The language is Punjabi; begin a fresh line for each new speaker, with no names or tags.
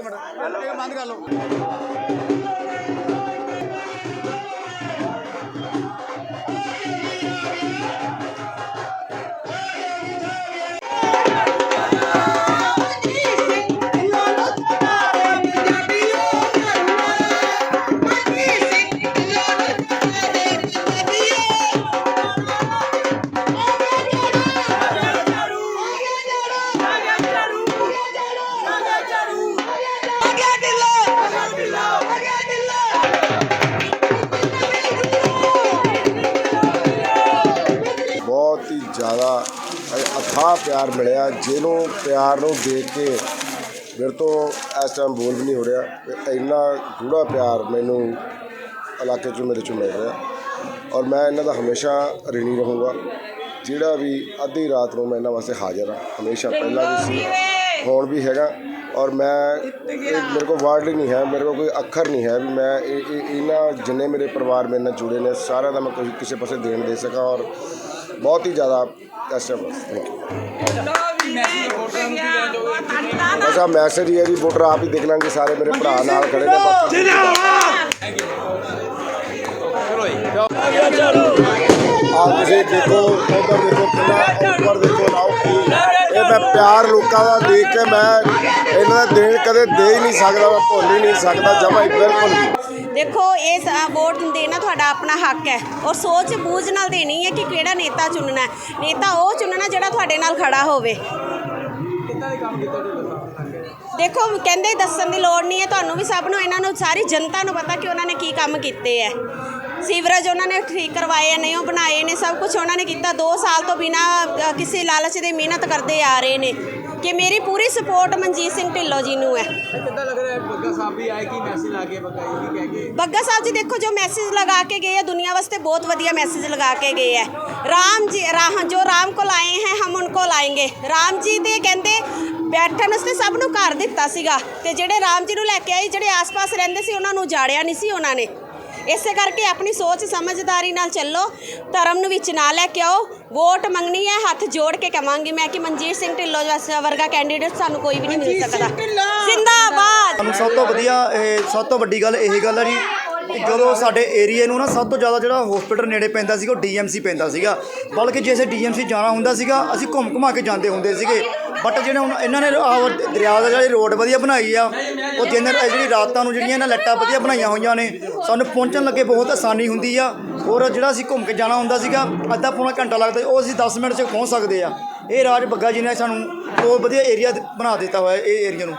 ਲਓ ਇੱਕ ਮਿੰਟ। ਇਹ ਬੰਦ ਕਰ ਲਓ।
ਜ਼ਿਆਦਾ ਅਥਾਹ ਪਿਆਰ ਮਿਲਿਆ, ਜਿਹਨੂੰ ਪਿਆਰ ਨੂੰ ਦੇਖ ਕੇ ਮੇਰੇ ਤੋਂ ਇਸ ਟਾਈਮ ਬੋਲ ਵੀ ਨਹੀਂ ਹੋ ਰਿਹਾ। ਇੰਨਾ ਗੂੜਾ ਪਿਆਰ ਮੈਨੂੰ ਇਲਾਕੇ 'ਚੋਂ, ਮੇਰੇ 'ਚੋਂ ਮਿਲ ਰਿਹਾ। ਔਰ ਮੈਂ ਇਹਨਾਂ ਦਾ ਹਮੇਸ਼ਾ ਰਿਣੀ ਰਹੂੰਗਾ। ਜਿਹੜਾ ਵੀ ਅੱਧੀ ਰਾਤ ਨੂੰ ਮੈਂ ਇਹਨਾਂ ਵਾਸਤੇ ਹਾਜ਼ਰ ਹਾਂ, ਹਮੇਸ਼ਾ ਪਹਿਲਾਂ ਵੀ ਸੀ, ਹੁਣ ਵੀ ਹੈਗਾ। ਔਰ ਮੈਂ ਇਹ ਮੇਰੇ ਕੋਲ ਵਰਡ ਹੀ ਨਹੀਂ ਹੈ, ਮੇਰੇ ਕੋਲ ਕੋਈ ਅੱਖਰ ਨਹੀਂ ਹੈ। ਵੀ ਮੈਂ ਇਹ, ਇਹ- ਇਹਨਾਂ ਜਿੰਨੇ ਮੇਰੇ ਪਰਿਵਾਰ ਮੇਰੇ ਨਾਲ ਜੁੜੇ ਨੇ, ਸਾਰਿਆਂ ਦਾ ਮੈਂ ਕੋਈ ਕਿਸੇ ਪਾਸੇ ਦੇਣ ਦੇ ਸਕਾਂ। ਔਰ ਬਹੁਤ ਹੀ ਜ਼ਿਆਦਾ ਬਸ ਥੈਂਕ ਯੂ ਬਸ ਆ ਮੈਸੇਜ ਹੀ ਹੈ ਜੀ ਵੋਟਰ ਆਪ ਹੀ ਦੇਖ ਲਾਂਗੇ ਸਾਰੇ ਮੇਰੇ ਭਰਾ ਨਾਲ ਖੜੇ ਨੇ ਬਾਕੀ ਆ ਤੁਸੀਂ ਦੇਖੋ ਉਧਰ ਦੇਖੋ ਕਿੰਨਾ ਉੱਪਰ ਦੇਖੋ ਲਾਓ ਇਹ ਮੈਂ ਪਿਆਰ ਲੋਕਾਂ ਦਾ ਦੇਖ ਕੇ ਮੈਂ ਇਹਨਾਂ ਦਾ ਦੇਣ ਕਦੇ ਦੇ ਹੀ ਨਹੀਂ ਸਕਦਾ ਮੈਂ ਭੁੱਲ ਹੀ ਨਹੀਂ ਸਕਦਾ ਜਮਾ ਹੀ ਬਿਲਕੁਲ ਨਹੀਂ
ਦੇਖੋ, ਇਹ ਸ- ਵੋਟ ਦੇਣਾ ਤੁਹਾਡਾ ਆਪਣਾ ਹੱਕ ਹੈ ਔਰ ਸੋਚ ਬੂਝ ਨਾਲ ਦੇਣੀ ਹੈ ਕਿ ਕਿਹੜਾ ਨੇਤਾ ਚੁਣਨਾ ਹੈ। ਨੇਤਾ ਉਹ ਚੁਣਨਾ ਜਿਹੜਾ ਤੁਹਾਡੇ ਨਾਲ ਖੜਾ ਹੋਵੇ। ਦੇਖੋ, ਕਹਿੰਦੇ ਦੱਸਣ ਦੀ ਲੋੜ ਨਹੀਂ ਹੈ। ਤੁਹਾਨੂੰ ਵੀ ਸਭ ਨੂੰ, ਇਹਨਾਂ ਨੂੰ, ਸਾਰੀ ਜਨਤਾ ਨੂੰ ਪਤਾ ਕਿ ਉਹਨਾਂ ਨੇ ਕੀ ਕੰਮ ਕੀਤੇ ਹੈ। ਸੀਵਰੇਜ ਉਹਨਾਂ ਨੇ ਠੀਕ ਕਰਵਾਏ ਨੇ, ਉਹ ਬਣਾਏ ਨੇ, ਸਭ ਕੁਝ ਉਹਨਾਂ ਨੇ ਕੀਤਾ। 2 ਸਾਲ ਤੋਂ ਬਿਨਾ ਕਿਸੇ ਲਾਲਚ ਦੇ ਮਿਹਨਤ ਕਰਦੇ ਆ ਰਹੇ ਨੇ। ਕਿ ਮੇਰੀ ਪੂਰੀ ਸਪੋਰਟ ਮਨਜੀਤ ਸਿੰਘ ਢਿੱਲੋਂ ਜੀ ਨੂੰ ਹੈ।
ਕਿੱਦਾਂ ਲੱਗ ਰਿਹਾ ਬੱਗਾ ਸਾਹਿਬ ਵੀ ਆਏ ਕੀ ਮੈਸੇਜ ਲਾ ਕੇ ਬੱਗਾ ਜੀ ਵੀ ਕਹਿ ਕੇ?
ਬੱਗਾ ਸਾਹਿਬ ਜੀ ਦੇਖੋ ਜੋ ਮੈਸੇਜ ਲਗਾ ਕੇ ਗਏ ਆ ਦੁਨੀਆ ਵਾਸਤੇ ਬਹੁਤ ਵਧੀਆ ਮੈਸੇਜ ਲਗਾ ਕੇ ਗਏ ਹੈ ਰਾਮ ਜੀ ਰਾਹ ਜੋ ਰਾਮ ਕੋਲ ਆਏ ਹੈ ਹਮ ਉਨਕੋ ਲਾਏਂਗੇ ਰਾਮ ਜੀ ਦੇ ਕਹਿੰਦੇ ਬੈਠਣ ਵਾਸਤੇ ਸਭ ਨੂੰ ਘਰ ਦਿੱਤਾ ਸੀਗਾ ਤੇ ਜਿਹੜੇ ਰਾਮ ਜੀ ਨੂੰ ਲੈ ਕੇ ਆਏ ਜਿਹੜੇ ਆਸ-ਪਾਸ ਰਹਿੰਦੇ ਸੀ ਉਹਨਾਂ ਨੂੰ ਜਾੜਿਆ ਨਹੀਂ ਸੀ ਉਹਨਾਂ ਨੇ। ਇਸੇ ਕਰਕੇ ਆਪਣੀ ਸੋਚ ਸਮਝਦਾਰੀ ਨਾਲ ਚੱਲੋ ਧਰਮ ਨੂੰ ਵਿੱਚ ਨਾ ਲੈ ਕੇ ਆਓ ਵੋਟ ਮੰਗਣੀ ਹੈ ਹੱਥ ਜੋੜ ਕੇ ਕਵਾਂਗੀ ਮੈਂ ਕਿ ਮਨਜੀਤ ਸਿੰਘ ਢਿੱਲੋਂ ਵਰਗਾ ਕੈਂਡੀਡੇਟ ਸਾਨੂੰ ਕੋਈ ਵੀ ਨਹੀਂ ਮਿਲ ਸਕਦਾ। ਜ਼ਿੰਦਾਬਾਦ!
ਸਾਨੂੰ ਸਭ ਤੋਂ ਵਧੀਆ ਇਹ ਸਭ ਤੋਂ ਵੱਡੀ ਗੱਲ ਇਹ ਗੱਲ ਹੈ ਜੀ ਕਿ ਜਦੋਂ ਸਾਡੇ ਏਰੀਏ ਨੂੰ ਨਾ ਸਭ ਤੋਂ ਜ਼ਿਆਦਾ ਜਿਹੜਾ ਹਸਪੀਟਲ ਨੇੜੇ ਪੈਂਦਾ ਸੀਗਾ ਉਹ ਡੀਐਮਸੀ ਪੈਂਦਾ ਸੀਗਾ। ਬਲਕਿ ਜੇ ਅਸੀਂ ਡੀਐਮਸੀ ਜਾਣਾ ਹੁੰਦਾ ਸੀਗਾ ਅਸੀਂ ਘੁੰਮ ਘੁਮਾ ਕੇ ਜਾਂਦੇ ਹੁੰਦੇ ਸੀਗੇ। ਬਟ ਜਿਹੜੇ ਹੁਣ ਇਹਨਾਂ ਨੇ ਆਹ ਦਰਿਆ ਦਾ ਜਿਹੜੀ ਰੋਡ ਵਧੀਆ ਬਣਾਈ ਆ ਉਹ ਦਿਨ ਜਿਹੜੀ ਰਾਤਾਂ ਨੂੰ ਜਿਹੜੀਆਂ ਇਹਨਾਂ ਲੱਟਾਂ ਵਧੀਆ ਬਣਾਈਆਂ ਹੋਈਆਂ ਨੇ ਸਾਨੂੰ ਪਹੁੰਚਣ ਲੱਗੇ ਬਹੁਤ ਆਸਾਨੀ ਹੁੰਦੀ ਆ। ਔਰ ਜਿਹੜਾ ਅਸੀਂ ਘੁੰਮ ਕੇ ਜਾਣਾ ਹੁੰਦਾ ਸੀਗਾ ਅੱਧਾ ਪੌਣਾ ਘੰਟਾ ਲੱਗਦਾ ਉਹ ਅਸੀਂ 10 ਮਿੰਟ 'ਚ ਪਹੁੰਚ ਸਕਦੇ ਆ। ਇਹ ਰਾਜ ਬੱਗਾ ਜੀ ਨੇ ਸਾਨੂੰ ਬਹੁਤ ਵਧੀਆ ਏਰੀਆ ਬਣਾ ਦਿੱਤਾ ਹੋਇਆ ਇਹ ਏਰੀਆ ਨੂੰ।